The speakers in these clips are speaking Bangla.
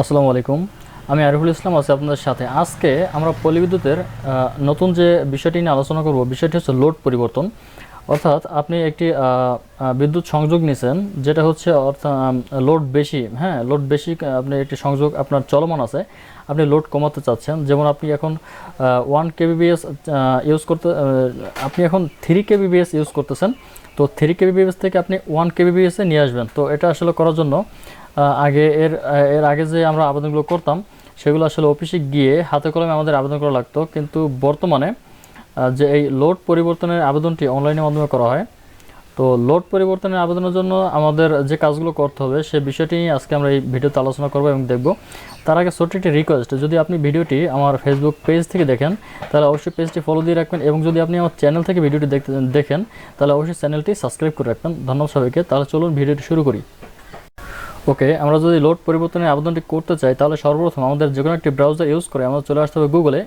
আসসালামু আলাইকুম। আমি আরিফুল ইসলাম আছি আপনাদের সাথে। আজকে আমরা পলিবিদ্যুতের নতুন যে বিষয়টি নিয়ে আলোচনা করব, বিষয়টি হচ্ছে লোড পরিবর্তন। অর্থাৎ আপনি একটি বিদ্যুৎ সংযোগ নিছেন, যেটা হচ্ছে অর্থাৎ লোড বেশি হ্যাঁ লোড বেশি আপনি একটি সংযোগ, আপনার চলমান আছে, আপনি লোড কমাতে চাচ্ছেন। যেমন আপনি এখন ওয়ান কেবিবিএস ইউজ করতে আপনি এখন থ্রি কেবিবিএস ইউজ করতেছেন। তো থ্রি কেবিবিএস থেকে আপনি ওয়ান কেবিবিএসে নিয়ে আসবেন। তো এটা আসলে করার জন্য আগে এর এর আগে যে আমরা আবেদনগুলো করতাম, সেগুলো আসলে অফিসে গিয়ে হাতে কলমে আমাদের আবেদন করা লাগতো। কিন্তু বর্তমানে যে এই লোড পরিবর্তনের আবেদনটি অনলাইনের মাধ্যমে করা হয়, তো লোড পরিবর্তনের আবেদনের জন্য আমাদের যে কাজগুলো করতে হবে, সে বিষয়টি নিয়ে আজকে আমরা এই ভিডিওতে আলোচনা করব এবং দেখব। তার আগে ছোট্ট একটি রিকোয়েস্ট যদি আপনি ভিডিওটি আমার ফেসবুক পেজ থেকে দেখেন, তাহলে অবশ্যই পেজটি ফলো দিয়ে রাখবেন এবং যদি আপনি আমার চ্যানেল থেকে ভিডিওটি দেখতে, দেখেন, তাহলে অবশ্যই চ্যানেলটি সাবস্ক্রাইব করে রাখবেন। ধন্যবাদ সবাইকে। তাহলে চলুন ভিডিওটি শুরু করি। ওকে, আমরা যদি লোড পরিবর্তনের আবেদনটি করতে চাই, তাহলে সর্বপ্রথম আমাদের যে কোনো একটি ব্রাউজার ইউজ করে আমাদের চলে আসতে হবে গুগলে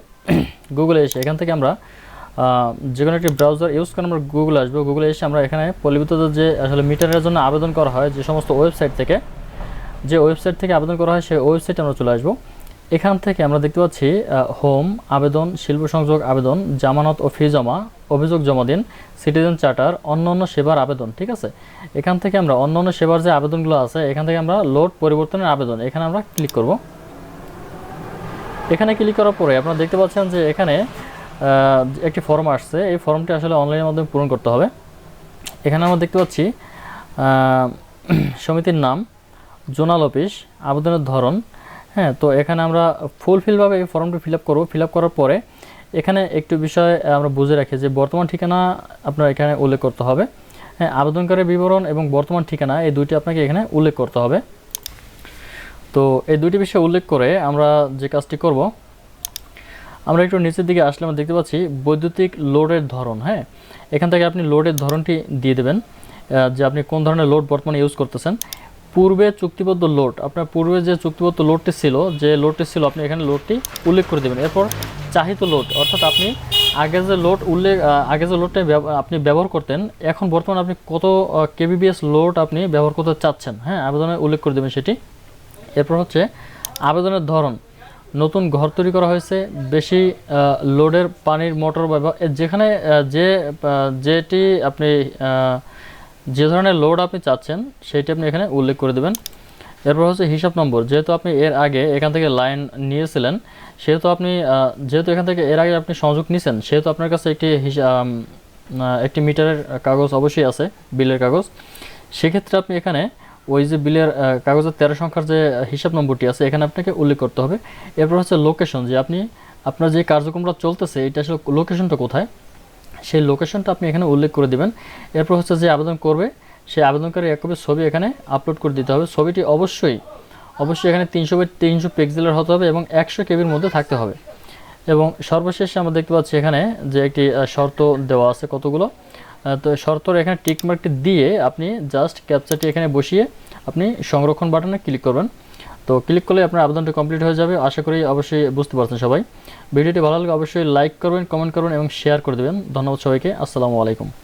গুগলে এসে এখান থেকে আমরা যে কোনো একটি ব্রাউজার ইউজ করে আমরা গুগলে আসব। গুগলে এসে আমরা এখানে পরিবর্তিত যে আসলে মিটারের জন্য আবেদন করা হয়, যে সমস্ত ওয়েবসাইট থেকে, যে ওয়েবসাইট থেকে আবেদন করা হয়, সেই ওয়েবসাইটে আমরা চলে আসব। এখান থেকে আমরা দেখতে পাচ্ছি হোম আবেদন, শিল্প সংযোগ, আবেদন, জামানত ও ফি জমা অভিযোগ জমা দিন সিটিজেন চার্টার অন্য অন্য সেবার আবেদন, ঠিক আছে? এখান থেকে আমরা অন্য অন্য সেবার যে আবেদনগুলো আছে, এখান থেকে আমরা লোড পরিবর্তনের আবেদন, এখানে আমরা ক্লিক করব। এখানে ক্লিক করার পরে আপনারা দেখতে পাচ্ছেন যে এখানে একটি ফর্ম আসছে। এই ফর্মটি আসলে অনলাইনের মাধ্যমে পূরণ করতে হবে। এখানে আমরা দেখতে পাচ্ছি সমিতির নাম, জোনাল অফিস, আবেদনের ধরন। হ্যাঁ তো এখানে আমরা ফুলফিলভাবে এই ফর্মটি ফিল আপ করব। ফিল আপ করার পরে এখানে একটু বিষয় আমরা বুঝে রাখি যে বর্তমান ঠিকানা আপনার এখানে উল্লেখ করতে হবে। হ্যাঁ আবেদনকারীর বিবরণ এবং বর্তমান ঠিকানা, এই দুইটি আপনাকে এখানে উল্লেখ করতে হবে। তো এই দুইটি বিষয় উল্লেখ করে আমরা যে কাজটি করব, আমরা একটু নিচের দিকে আসলে আমরা দেখতে পাচ্ছি বৈদ্যুতিক লোডের ধরন। হ্যাঁ এখান থেকে আপনি লোডের ধরনটি দিয়ে দেবেন যে আপনি কোন ধরনের লোড বর্তমানে ইউজ করতেছেন। পূর্বে চুক্তিবদ্ধ লোড, আপনার পূর্বে যে চুক্তিবদ্ধ লোডটি ছিল, যে লোডটি ছিল, আপনি এখানে লোডটি উল্লেখ করে দেবেন। এরপর চাহিত লোড, অর্থাৎ আপনি আগে যে লোড উল্লেখ আগে যে লোডটা আপনি ব্যবহার করতেন, এখন বর্তমানে আপনি কত কেবিবিএস লোড আপনি ব্যবহার করতে চাচ্ছেন? হ্যাঁ আবেদনে উল্লেখ করে দেবেন সেটি। এরপর হচ্ছে, আবেদনের ধরন। নতুন ঘর তৈরি করা হয়েছে, বেশি লোডের পানির, মোটর ব্যবহার যেখানে যে যেটি আপনি যে ধরনের লোড আপনি চাচ্ছেন সেইটি আপনি এখানে উল্লেখ করে দেবেন। এরপর হচ্ছে হিসাব নম্বর। যেহেতু আপনি এর আগে এখান থেকে লাইন নিয়েছিলেন, সেহেতু আপনি যেহেতু এখান থেকে এর আগে আপনি সংযোগ নিয়েছেন সেহেতু আপনার কাছে একটি একটি মিটারের কাগজ অবশ্যই আছে, বিলের কাগজ। সেক্ষেত্রে আপনি এখানে ওই যে বিলের কাগজের তেরো সংখ্যার যে হিসাব নম্বরটি আছে, এখানে আপনাকে উল্লেখ করতে হবে। এরপর হচ্ছে লোকেশন যে আপনি, আপনার যে কার্যক্রমটা চলতেছে, এটা আসলে লোকেশনটা কোথায়? সেই লোকেশনটা আপনি এখানে উল্লেখ করে দিবেন। এরপর হচ্ছে যে আবেদন করবে সেই আবেদনকারী এক কপি ছবি এখানে আপলোড করে দিতে হবে। ছবিটি অবশ্যই অবশ্যই এখানে তিনশো বাই তিনশো পিক্সেলের হতে হবে এবং একশো কেবির মধ্যে থাকতে হবে। এবং সর্বশেষে আমরা দেখতে পাচ্ছি এখানে যে একটি শর্ত দেওয়া আছে কতগুলো। তো শর্তর এখানে টিকমার্কটি দিয়ে আপনি জাস্ট ক্যাপচারটি এখানে বসিয়ে আপনি সংরক্ষণ বাটনে ক্লিক করবেন। তো ক্লিক করলে আপনার আবেদনটি কমপ্লিট হয়ে যাবে। আশা করি অবশ্যই বুঝতে পারছেন সবাই। ভিডিওটি ভালো লাগলে অবশ্যই লাইক করবেন কমেন্ট করবেন এবং শেয়ার করে দেবেন। ধন্যবাদ সবাইকে। আসসালামু আলাইকুম।